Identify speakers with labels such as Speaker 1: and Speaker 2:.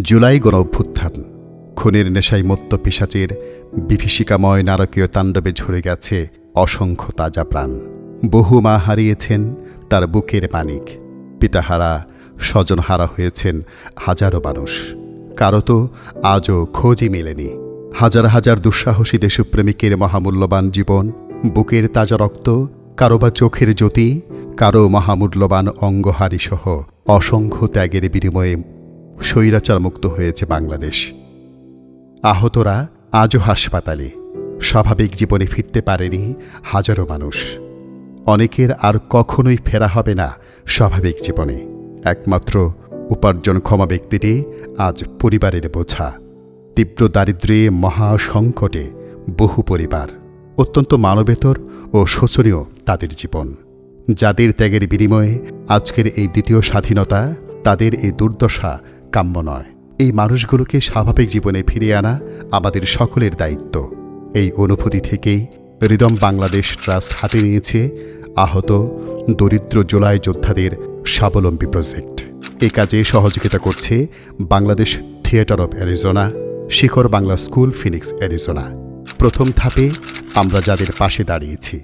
Speaker 1: জুলাই গণ অভ্যুত্থান। খুনের নেশায় মত্ত পিসাচের বিভীষিকাময় নারকীয় তাণ্ডবে ঝরে গেছে অসংখ্য তাজা প্রাণ। বহু মা হারিয়েছেন তার বুকের মানিক। পিতাহারা, স্বজনহারা হয়েছেন হাজারো মানুষ। কারও তো আজও খোঁজই মেলেনি। হাজার হাজার দুঃসাহসী দেশপ্রেমিকের মহামূল্যবান জীবন, বুকের তাজা রক্ত, কারও বা চোখের জ্যোতি, কারও মহামূল্যবান অঙ্গহারিসহ অসংখ্য ত্যাগের বিনিময়ে স্বৈরাচার মুক্ত হয়েছে বাংলাদেশ। আহতরা আজও হাসপাতালে, স্বাভাবিক জীবনে ফিরতে পারেনি হাজারো মানুষ। অনেকের আর কখনোই ফেরা হবে না স্বাভাবিক জীবনে, একমাত্র উপার্জনক্ষমা ব্যক্তিটি আজ পরিবারের বোঝা। তীব্র দারিদ্র্যে মহাসংকটে বহু পরিবার, অত্যন্ত মানবেতর ও শোচনীয় তাদের জীবন। যাদের ত্যাগের বিনিময়ে আজকের এই দ্বিতীয় স্বাধীনতা, তাদের এই দুর্দশা কাম্য নয়। এই মানুষগুলোকে স্বাভাবিক জীবনে ফিরিয়ে আনা আমাদের সকলের দায়িত্ব। এই অনুভূতি থেকেই রিদম বাংলাদেশ ট্রাস্ট হাতে নিয়েছে আহত, দরিদ্র জোলাই যোদ্ধাদের স্বাবলম্বী প্রজেক্ট। এ কাজে সহযোগিতা করছে Bangladesh theatre of Arizona, Shikhar Bangla school Phoenix Arizona. প্রথম ধাপে আমরা যাদের পাশে দাঁড়িয়েছি।